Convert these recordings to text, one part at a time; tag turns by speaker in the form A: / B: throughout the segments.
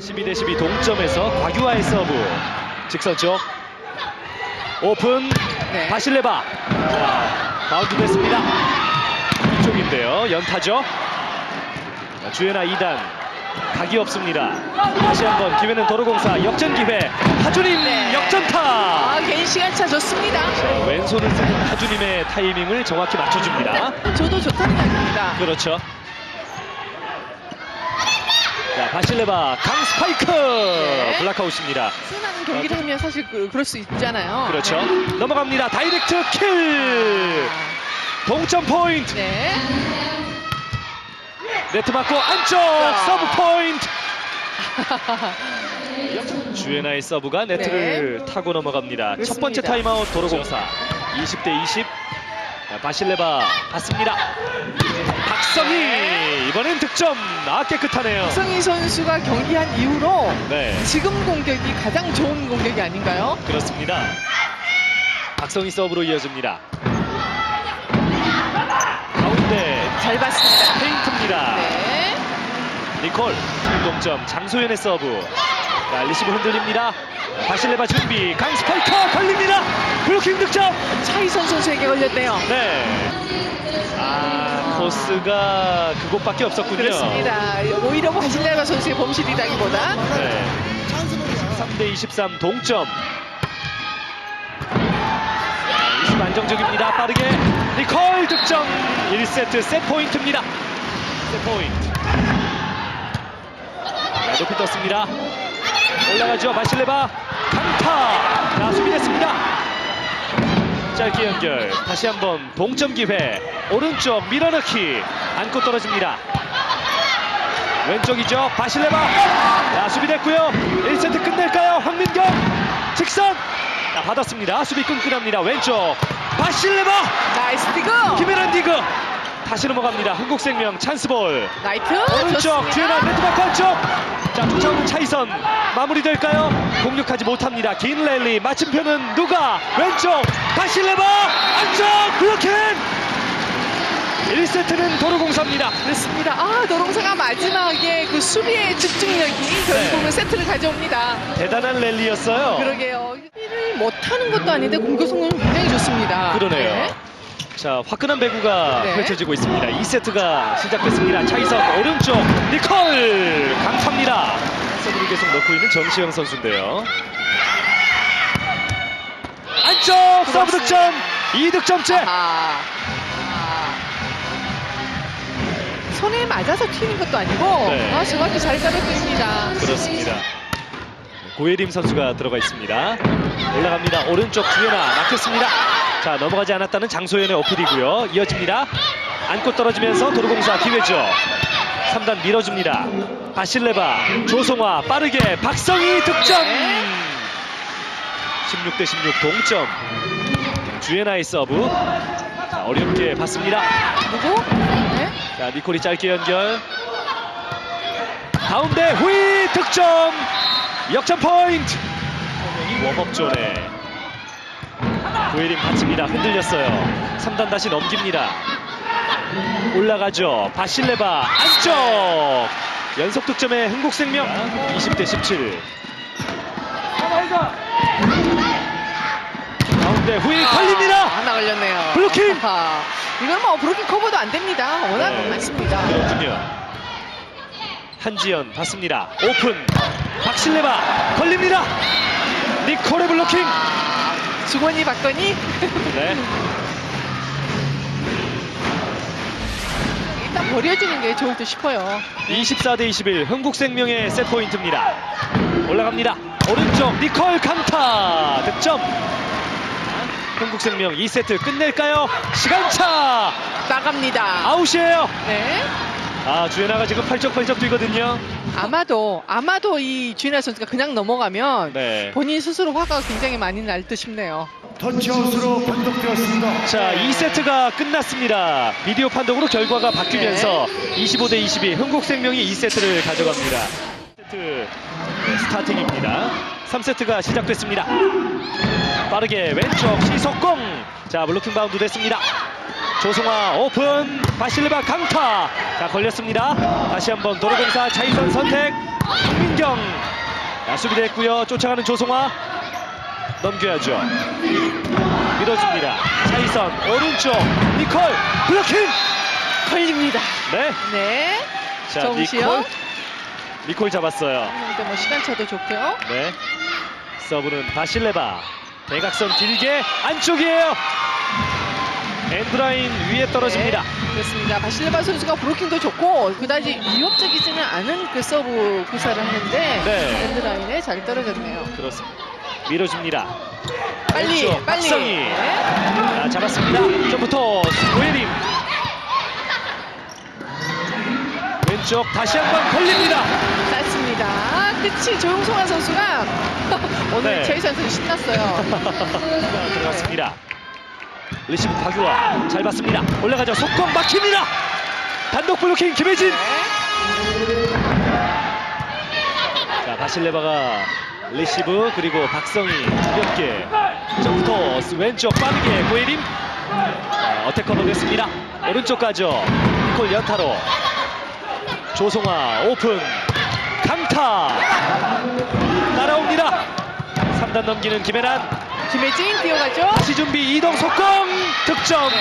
A: 12대 12 동점에서 곽유아의 서브. 직선 쪽. 오픈.
B: 네.
A: 바실레바. 자, 바운드 됐습니다. 이쪽인데요. 연타죠? 자, 주연아 2단. 각이 없습니다. 다시 한번 기회는 도로공사 역전 기회. 하주님
B: 네.
A: 역전타.
B: 아, 개인 시간차 좋습니다.
A: 왼손을 쓰는 하주님의 타이밍을 정확히 맞춰줍니다.
B: 저도 좋다는 이야기입니다.
A: 그렇죠 자 바실레바 강 스파이크 블락아웃입니다
B: 승하는 경기를 하면 사실 그, 그럴 수 있잖아요.
A: 그렇죠. 넘어갑니다. 다이렉트 킬. 동점 포인트.
B: 네.
A: 네트 맞고 안쪽 서브 포인트. 주에나의 서브가 네트를 타고 넘어갑니다. 첫 번째
B: 그렇습니다.
A: 타임아웃 도로공사 20 대 20. 자, 바실레바 받습니다. 박성희 이번엔 득점. 아 깨끗하네요.
B: 박성희 선수가 경기한 이후로
A: 네
B: 지금 공격이 가장 좋은 공격이 아닌가요?
A: 그렇습니다. 박성희 서브로 이어집니다. 가운데
B: 잘 봤습니다.
A: 페인트입니다.
B: 네.
A: 니콜 동점 장소연의 서브 자, 리시브 흔들립니다. 바실레바 준비 강 스파이커 걸립니다. 블로킹 득점.
B: 차이선 선수에게 걸렸네요.
A: 네 아 코스가 그곳밖에 없었군요.
B: 그렇습니다. 오히려 바실레바 선수의 범실이다기보다.
A: 네 3대 23 동점. 자, 리시브 안정적입니다. 빠르게 니콜 득점. 1세트 셋 포인트입니다. 셋 포인트. 자, 높이 떴습니다 올라가죠. 바실레바 강타. 자 수비됐습니다. 짧게 연결. 다시 한번 동점 기회. 오른쪽 밀어넣기. 안고 떨어집니다. 왼쪽이죠. 바실레바. 자 수비됐고요. 1세트 끝낼까요? 황민경. 직선. 자 받았습니다. 수비 끈끈합니다. 왼쪽. 바실레바.
B: 나이스 디그.
A: 김혜란 디그 다시 넘어갑니다 한국생명 찬스볼
B: 나이트
A: 오른쪽. 주연아 레드바크 안쪽 자 쫓아오는 차이선 마무리될까요 공격하지 못합니다 긴 랠리 마침표는 누가 왼쪽 바실레바 안쪽 블로킹 1세트는 도로공사입니다
B: 그렇습니다. 아 노롱사가 마지막에 그 수비의 집중력이 결국은
A: 네.
B: 세트를 가져옵니다.
A: 대단한 랠리였어요
B: 그러게요. 수비를 못하는 것도 아닌데 공격 성능 굉장히 좋습니다.
A: 그러네요.
B: 네.
A: 자 화끈한 배구가
B: 네.
A: 펼쳐지고 있습니다. 2세트가 시작됐습니다. 차이선 오른쪽 니콜 강타입니다. 서브를 계속 넣고 있는 정시영 선수인데요. 안쪽 서브 득점 2득점째
B: 아하. 아. 손에 맞아서 튀는 것도 아니고
A: 네.
B: 아, 정확히 잘 잡았고 있습니다.
A: 그렇습니다. 고예림 선수가 들어가 있습니다. 올라갑니다. 오른쪽 주연아 막혔습니다. 자 넘어가지 않았다는 장소연의 어필이고요. 이어집니다. 안고 떨어지면서 도로공사 기회죠. 3단 밀어줍니다. 바실레바 조성화 빠르게 박성희 득점.
B: 네.
A: 16대 16 동점. 주연아의 서브. 자, 어렵게 받습니다.
B: 누구? 네.
A: 자 니콜이 짧게 연결 가운데 후위 득점 역전 포인트 이 웜업 존에 구혜림 받칩니다 흔들렸어요 3단 다시 넘깁니다 올라가죠 바실레바 안쪽 연속 득점의 흥국생명 20대 17 가운데 후위 걸립니다
B: 아, 하나 걸렸네요.
A: 블로킹!
B: 아하. 이건 뭐 블로킹 커버도 안 됩니다. 워낙
A: 네.
B: 많습니다.
A: 그렇군요. 한지연 받습니다. 오픈. 박실레바 걸립니다. 니콜의 블로킹.
B: 주거니 받거니
A: 네.
B: 일단 버려지는 게 좋을 듯 싶어요.
A: 24 대 21 흥국생명의 세 포인트입니다. 올라갑니다. 오른쪽 니콜 강타 득점. 흥국생명 2세트 끝낼까요? 시간차
B: 나갑니다.
A: 아웃이에요.
B: 네.
A: 아 주연아가 지금 펄쩍펄쩍 뛰거든요.
B: 아마도 아마도 이 주인아 선수가 그냥 넘어가면
A: 네.
B: 본인 스스로 화가 굉장히 많이 날 듯 싶네요.
C: 터치아웃으로 판독되었습니다.
A: 자, 2세트가 끝났습니다. 비디오 판독으로 결과가 바뀌면서 25 대 22 흥국생명이 2세트를 가져갑니다. 세트 스타팅입니다. 3세트가 시작됐습니다. 빠르게 왼쪽 시속공. 자, 블로킹 바운드 됐습니다. 조성화 오픈. 바실레바 강타. 자 걸렸습니다. 다시 한번 도로공사 차이선 선택. 박민경. 자, 수비됐고요. 쫓아가는 조성화. 넘겨야죠. 밀어줍니다. 차이선 오른쪽. 니콜 블로킹.
B: 걸립니다.
A: 네.
B: 네.
A: 자,
B: 정시영.
A: 니콜. 니콜 잡았어요.
B: 근데 뭐 시간차도 좋고요.
A: 네. 서브는 바실레바. 대각선 길게 안쪽이에요 엔드라인 위에 떨어집니다
B: 네, 그렇습니다. 바실레바 선수가 브로킹도 좋고 그다지 위협적이지는 않은 그 서브 구사를 하는데
A: 네.
B: 엔드라인에 잘 떨어졌네요.
A: 그렇습니다 밀어줍니다
B: 빨리
A: 왼쪽
B: 빨리.
A: 박성희
B: 네.
A: 자, 잡았습니다. 점부터 오예림. 왼쪽 다시 한 번 걸립니다.
B: 짧습니다. 끝이 조용성화 선수가 오늘
A: 네.
B: 최희선 선수 신났어요.
A: 자, 들어갔습니다. 리시브 박유화 잘 봤습니다. 올라가죠. 속공 막힙니다. 단독 블로킹 김혜진. 자 바실레바가 리시브 그리고 박성희 가볍게 점부터 왼쪽 빠르게 고예림 자, 어택 커버됐습니다. 오른쪽 가죠. 니콜 연타로 조성아 오픈 강타 날아옵니다. 3단 넘기는 김혜란
B: 김혜진 뛰어가죠.
A: 다시 준비 이동 속공 득점.
B: 네.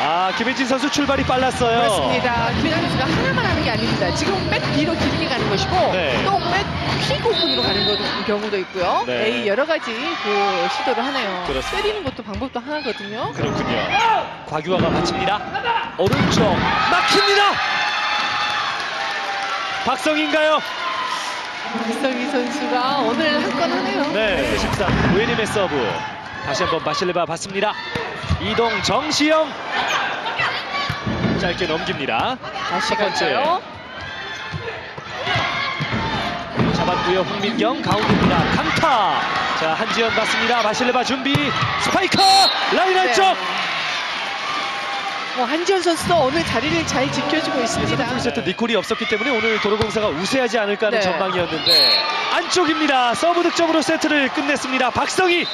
A: 아 김혜진 선수 출발이 빨랐어요.
B: 그렇습니다. 김혜진 선수가 하나만 하는 게 아닙니다. 지금 백 뒤로 길게 가는 것이고
A: 네.
B: 또백킥 오픈으로 가는 거- 경우도 있고요.
A: 네.
B: 에이, 여러 가지 그 시도를 하네요.
A: 그렇습니다.
B: 때리는 것도 방법도 하나거든요.
A: 그렇군요. 곽유아가 맞춥니다. 오른쪽 막힙니다. 박성인가요?
B: 박성희 선수가 오늘 한 건 하네요.
A: 네, 13 웨림의 서브. 다시 한번 바실레바 봤습니다. 이동 정시영 짧게 넘깁니다.
B: 다시
A: 첫 번째.
B: 갈까요?
A: 잡았고요. 홍민경 가운데입니다. 강타. 자 한지연 봤습니다. 바실레바 준비. 스파이커 라인
B: 네.
A: 안쪽.
B: 뭐 한지현 선수도 오늘 자리를 잘 지켜주고 있습니다.
A: 풀세트 니콜이 없었기 때문에 오늘 도로공사가 우세하지 않을까 하는
B: 네.
A: 전망이었는데 안쪽입니다. 서브 득점으로 세트를 끝냈습니다. 박성희.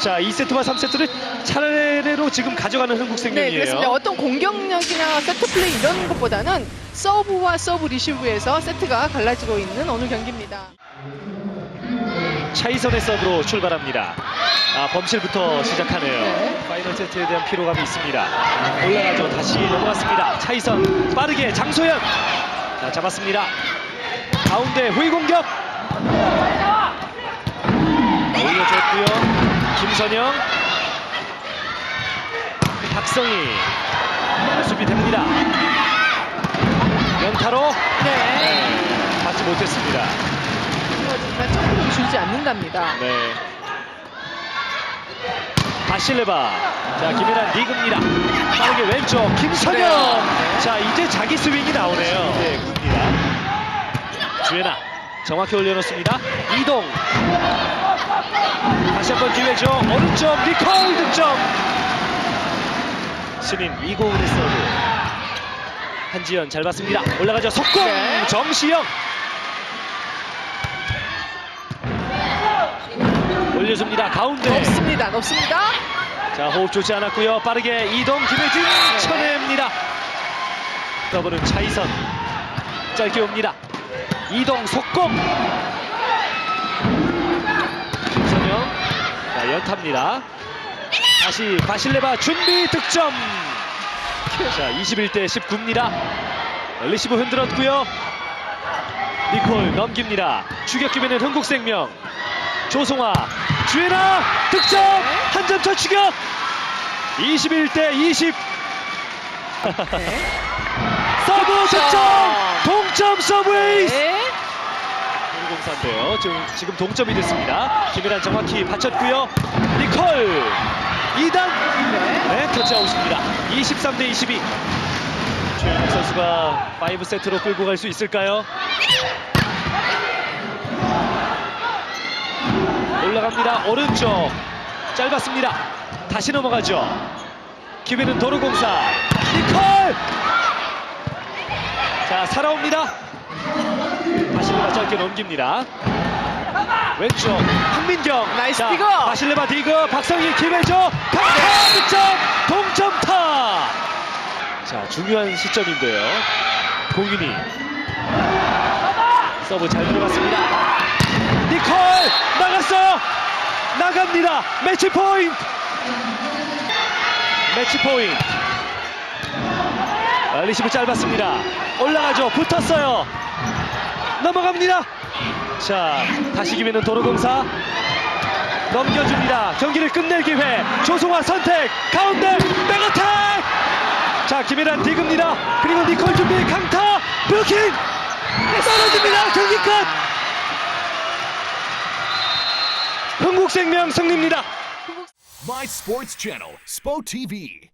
A: 자, 2세트와 3세트를 차례로 지금 가져가는
B: 네,
A: 흥국생명이에요.
B: 그렇습니다. 어떤 공격력이나 세트 플레이 이런 것보다는 서브와 서브 리시브에서 세트가 갈라지고 있는 오늘 경기입니다.
A: 차이선의 서브로 출발합니다. 아, 범실부터 시작하네요.
B: 네.
A: 파이널 세트에 대한 피로감이 있습니다. 올라가죠. 다시 넘어갔습니다. 차이선 빠르게 장소연. 자, 잡았습니다. 가운데 후위 공격. 올려줬고요. 김선영. 박성희. 수비 됩니다. 연타로
B: 네.
A: 받지 못했습니다.
B: 주지 않는답니다.
A: 네. 바실레바. 자, 김혜란 리그입니다. 빠르게 왼쪽 김선영.
B: 네.
A: 자, 이제 자기 스윙이 나오네요. 네, 굽니다. 주애나 정확히 올려놓습니다. 이동. 다시 한번 기회죠. 오른쪽 니콜 득점. 신인 이고은의 서브. 한지연 잘 봤습니다. 올라가죠. 속공
B: 네.
A: 정시영. 올려줍니다. 가운데.
B: 높습니다. 높습니다.
A: 자 호흡 좋지 않았고요. 빠르게 이동 김혜진 쳐냅니다. 더블은 차이선 짧게 옵니다. 이동 속공. 김선영 자 연타입니다. 다시 바실레바 준비 득점. 자 21대 19입니다. 리시브 흔들었고요. 니콜 넘깁니다. 추격 기회는 흥국생명. 조성아 주애나 득점! 한점더 추격! 21대 20
B: 네.
A: 서브 득점! 동점 서브 에이스!
B: 네.
A: 1공사인데요. 지금, 지금 동점이 됐습니다. 김혜란 정확히 받쳤고요. 니콜! 2단!
B: 네.
A: 네 터치아웃입니다. 23대 22 최윤석 선수가 5세트로 끌고 갈 수 있을까요? 올라갑니다. 오른쪽 짧았습니다. 다시 넘어가죠. 기회는 도로공사 니콜 자 살아옵니다. 다시 짧게 넘깁니다. 왼쪽 황민경
B: 나이스
A: 자,
B: 디그.
A: 바실레바 디그 박성희 김혜조 강타 득점 동점타 자 중요한 시점인데요 공인이 서브 잘 들어갔습니다 니콜 나갔어요. 나갑니다. 매치 포인트. 매치 포인트. 아, 리시브 짧았습니다. 올라가죠. 붙었어요. 넘어갑니다. 자 다시 기회는 도로공사. 넘겨줍니다. 경기를 끝낼 기회. 조성화 선택. 가운데 백어택. 자 김혜란 디그입니다. 그리고 니콜 준비 강타. 브루킹. 떨어집니다. 경기 끝 흥국생명 승리입니다
D: My Sports Channel, SPO TV.